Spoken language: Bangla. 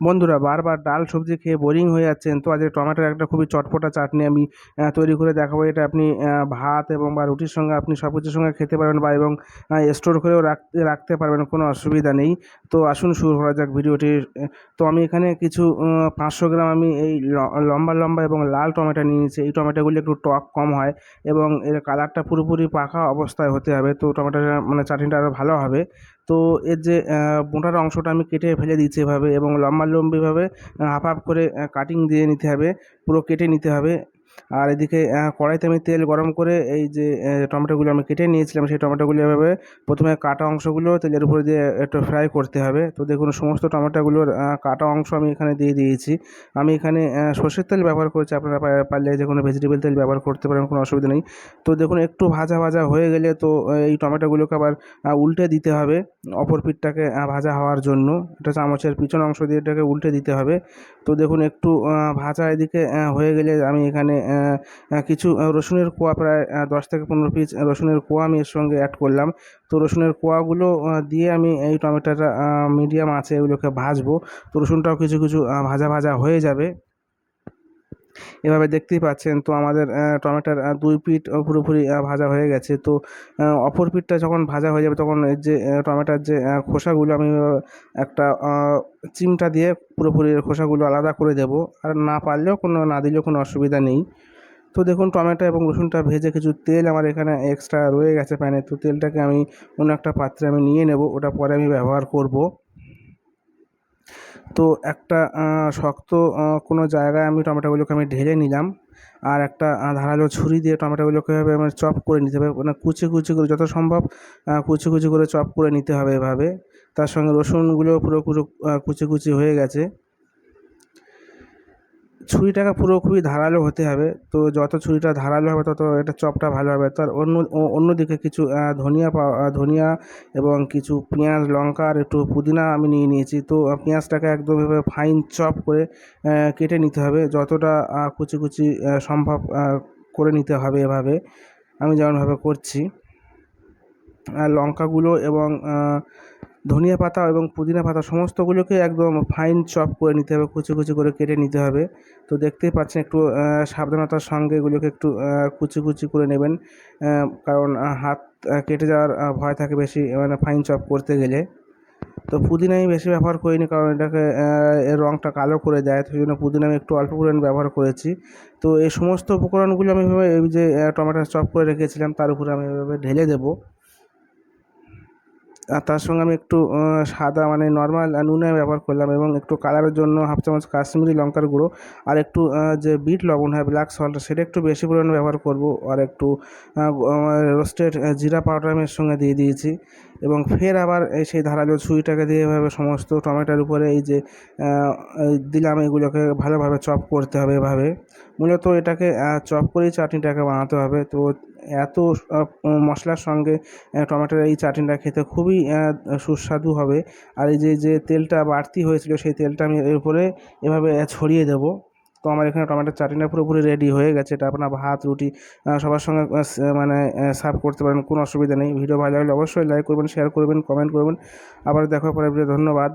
বন্ধুরা, বারবার ডাল সবজি খেয়ে বোরিং হয়ে যাচ্ছেন। তো আজকে টমেটোর একটা খুবই চটপটা চাটনি আমি তৈরি করে দেখাবো। এটা আপনি ভাত এবং বা রুটির সঙ্গে আপনি সব কিছুর সঙ্গে খেতে পারবেন বা এবং স্টোর করেও রাখতে রাখতে পারবেন, কোনো অসুবিধা নেই। তো আসুন শুরু করা যাক ভিডিওটি। তো আমি এখানে কিছু পাঁচশো গ্রাম আমি এই লম্বা লম্বা এবং লাল টমেটো নিয়ে নিয়েছি। এই টমেটোগুলি একটু টক কম হয় এবং এর কালারটা পুরোপুরি পাকা অবস্থায় হতে হবে। তো টমেটোটা মানে চাটনিটা আরও ভালো হবে। তো এর যে মোটার অংশটা আমি কেটে ফেলে দিচ্ছি এভাবে এবং লম্বালম্বিভাবে হাফ হাফ করে কাটিং দিয়ে নিতে হবে পুরো কেটে নিতে হবে। আর এদিকে কড়াইতে আমি তেল গরম করে এই যে টমেটোগুলো আমি কেটে নিয়েছিলাম, সেই টমেটোগুলো এভাবে প্রথমে কাটা অংশগুলো তেলের উপরে দিয়ে একটু ফ্রাই করতে হবে। তো দেখুন, সমস্ত টমেটোগুলোর কাটা অংশ আমি এখানে দিয়ে দিয়েছি। আমি এখানে সর্ষের তেল ব্যবহার করেছি, আপনারা পারলে যে কোনো ভেজিটেবল তেল ব্যবহার করতে পারেন, কোনো অসুবিধা নেই। তো দেখুন, একটু ভাজা ভাজা হয়ে গেলে তো এই টমেটোগুলোকে আবার উল্টে দিতে হবে অপর পিঠটাকে ভাজা হওয়ার জন্য। এটা চামচের পিছন অংশ দিয়ে এটাকে উল্টে দিতে হবে। তো দেখুন, একটু ভাজা এদিকে হয়ে গেলে আমি এখানে কিছু রসুনের কোয়া প্রায় দশ থেকে পনেরো পিস রসুনের কোয়া আমি এর সঙ্গে অ্যাড করলাম। তো রসুনের কোয়াগুলো দিয়ে আমি এই টমেটোটা মিডিয়াম আছে এগুলোকে ভাজবো। তো রসুনটাও কিছু কিছু ভাজা ভাজা হয়ে যাবে। এভাবে দেখতেই পাচ্ছেন, তো আমাদের টমেটোর দুই পিঠ পুরোপুরি ভাজা হয়ে গেছে। তো অপর পিঠটা যখন ভাজা হয়ে যাবে তখন যে টমেটোর যে খোসাগুলো আমি একটা চিমটা দিয়ে পুরোপুরি খোসাগুলো আলাদা করে দেব। আর না পারলেও কোনো, না দিলেও কোনো অসুবিধা নেই। তো দেখুন, টমেটো এবং রসুনটা ভেজে কিছু তেল আমার এখানে এক্সট্রা রয়ে গেছে প্যানে। তো তেলটাকে আমি অন্য একটা পাত্রে আমি নিয়ে নেব, ওটা পরে আমি ব্যবহার করব। তো একটা শক্ত কোনো জায়গায় আমি টমেটোগুলোকে আমি ঢেলে নিলাম। আর একটা ধারালো ছুরি দিয়ে টমেটোগুলোকে এভাবে আমার চপ করে নিতে হবে। মানে কুচি কুচি করে যত সম্ভব কুচি কুচি করে চপ করে নিতে হবে এভাবে। তার সঙ্গে রসুনগুলো পুরো পুরো কুচি কুচি হয়ে গেছে। ছুরিটাকে পুরো খুবই ধারালো হতে হবে। তো যত ছুরিটা ধারালো হবে, তত এটা চপটা ভালো হবে। তার অন্য অন্যদিকে কিছু ধনিয়া ধনিয়া এবং কিছু পেঁয়াজ, লঙ্কা আর একটু পুদিনা আমি নিয়ে নিয়েছি। তো পেঁয়াজটাকে একদম এভাবে ফাইন চপ করে কেটে নিতে হবে। যতটা কুচি কুচি সম্ভব করে নিতে হবে এভাবে। আমি যেমনভাবে করছি। লঙ্কাগুলো এবং ধনিয়া পাতা এবং পুদিনা পাতা সমস্তগুলোকে একদম ফাইন চপ করে নিতে হবে, কুচি কুচি করে কেটে নিতে হবে। তো দেখতেই পাচ্ছেন একটু সাবধানতার সঙ্গে এগুলোকে একটু কুচি কুচি করে নেবেন। কারণ হাত কেটে যাওয়ার ভয় থাকে বেশি মানে ফাইন চপ করতে গেলে। তো পুদিনা আমি বেশি ব্যবহার করিনি কারণ এটাকে এর রঙটা কালো করে দেয়, সেই জন্য পুদিনা আমি একটু অল্প পরিমাণ ব্যবহার করেছি। তো এই সমস্ত উপকরণগুলো আমি এই যে টমেটো চপ করে রেখেছিলাম, তার উপরে আমি এভাবে ঢেলে দেবো। তার সঙ্গে আমি একটু সাদা মানে নর্মাল নুনে ব্যবহার করলাম এবং একটু কালারের জন্য হাফ চামচ কাশ্মীরি লঙ্কার গুঁড়ো আর একটু যে বিট লবণ হয় ব্ল্যাক সল্ট সেটা একটু বেশি পরিমাণে ব্যবহার করব আর একটু রোস্টেড জিরা পাউডার আমি এর সঙ্গে দিয়ে দিয়েছি এবং ফের আবার এই সেই ধারালো ছুরিটাকে দিয়ে এভাবে সমস্ত টমেটোর উপরে এই যে দিলাম এগুলোকে ভালোভাবে চপ করতে হবে এভাবে। মূলত এটাকে চপ করেই চাটনিটাকে বানাতে হবে। তো এত মশলার সঙ্গে টমেটোর এই চাটনিটা খেতে খুবই সুস্বাদু হবে। আর এই যে যে তেলটা বাড়তি হয়েছিল, সেই তেলটা আমি এর উপরে এভাবে ছড়িয়ে দেবো। তো আমার এখানে টমেটোর চাটনিটা পুরোপুরি রেডি হয়ে গেছে। এটা আপনার ভাত, রুটি সবার সঙ্গে মানে সার্ভ করতে পারেন, কোনো অসুবিধা নেই। ভিডিও ভালো লাগলে অবশ্যই লাইক করবেন শেয়ার করবেন কমেন্ট করবেন। আবার দেখা পরে ধন্যবাদ।